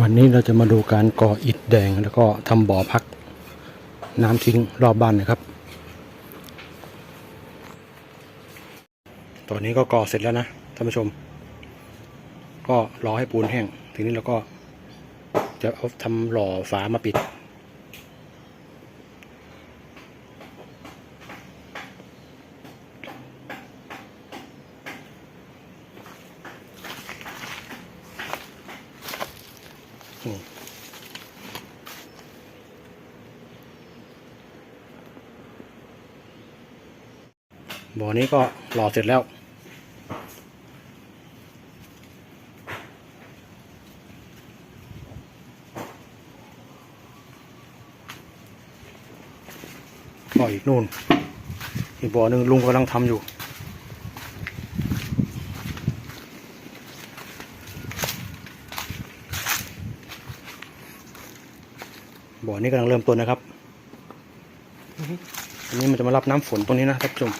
วันนี้เราจะมาดูการก่ออิฐแดงแล้วก็ทำบ่อพัก น้ำทิ้งรอบบ้านนะครับ ตอนนี้ก็ก่อเสร็จแล้วนะท่านผู้ชม ก็รอให้ปูนแห้ง ทีนี้เราก็จะเอาทำหล่อฝามาปิด บ่อนี้ก็หล่อเสร็จแล้วบ่ออีกนู่น อีกบ่อหนึ่งลุงกำลังทำอยู่ บ่อนี้กำลังเริ่มต้นนะครับอันนี้มันจะมารับน้ำฝนตรงนี้นะท่านผู้ชม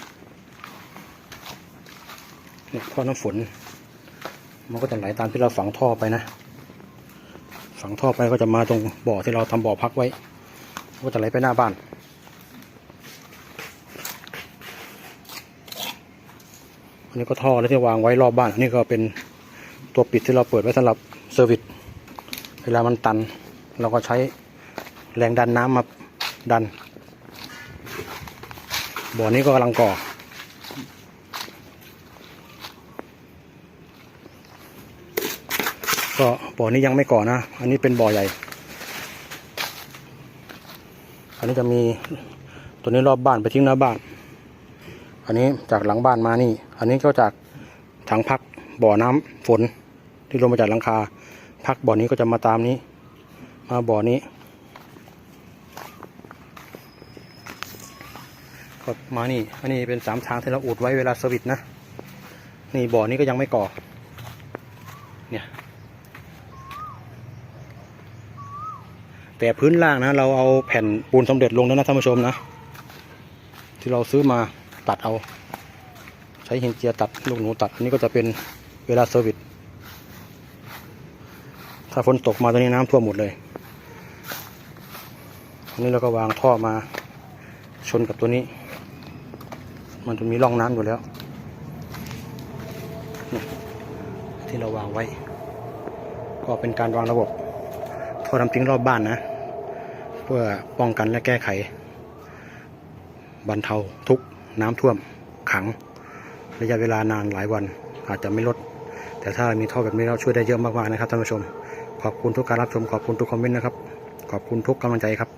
เนี่ยท่อน้ำฝน มันก็จะไหลตามที่เราฝังท่อไปนะ ฝังท่อไปก็จะมาตรงบ่อที่เราทำบ่อพักไว้ ก็จะไหลไปหน้าบ้าน อันนี้ก็ท่อแล้วที่วางไว้รอบบ้าน อันนี้ก็เป็นตัวปิดที่เราเปิดไว้สำหรับเซอร์วิส เวลามันตันเราก็ใช้ แรงดันน้ำมาดัน บ่อนี้ก็กำลังก่อ ก็บ่อนี้ยังไม่ก่อนะ อันนี้เป็นบ่อใหญ่ อันนี้จะมีตัวนี้รอบบ้านไปทิ้งหน้าบ้าน อันนี้จากหลังบ้านมานี่ อันนี้ก็จากถังพักบ่อน้ำฝนที่ลงมาจากหลังคา พักบ่อนี้ก็จะมาตามนี้ มาบ่อนี้ ก็มานี่ อันนี้เป็นสามทางที่เราอุดไว้เวลาสวิตช์นะ นี่บ่อนี้ก็ยังไม่ก่อ เนี่ย แต่พื้นล่างนะ เราเอาแผ่นปูนสำเร็จลงแล้วนะท่านผู้ชมนะ ที่เราซื้อมาตัดเอา ใช้หินเจียตัดลูกหนูตัด อันนี้ก็จะเป็นเวลาเซอร์วิสถ้าฝนตกมาตอนนี้น้ำท่วมหมดเลยอันนี้เราก็วางท่อมาชนกับตัวนี้ มันจะมีร่องน้ำอยู่แล้วที่เราวางไว้ ก็เป็นการวางระบบท่อน้ำทิ้งรอบบ้านนะ เพื่อป้องกันและแก้ไข บรรเทาทุกน้ำท่วมขัง ระยะเวลานานหลายวันอาจจะไม่ลด แต่ถ้ามีท่อแบบนี้เราช่วยได้เยอะมากๆนะครับท่านผู้ชม ขอบคุณทุกการรับชมขอบคุณทุกคอมเมนต์นะครับ ขอบคุณทุกกำลังใจครับ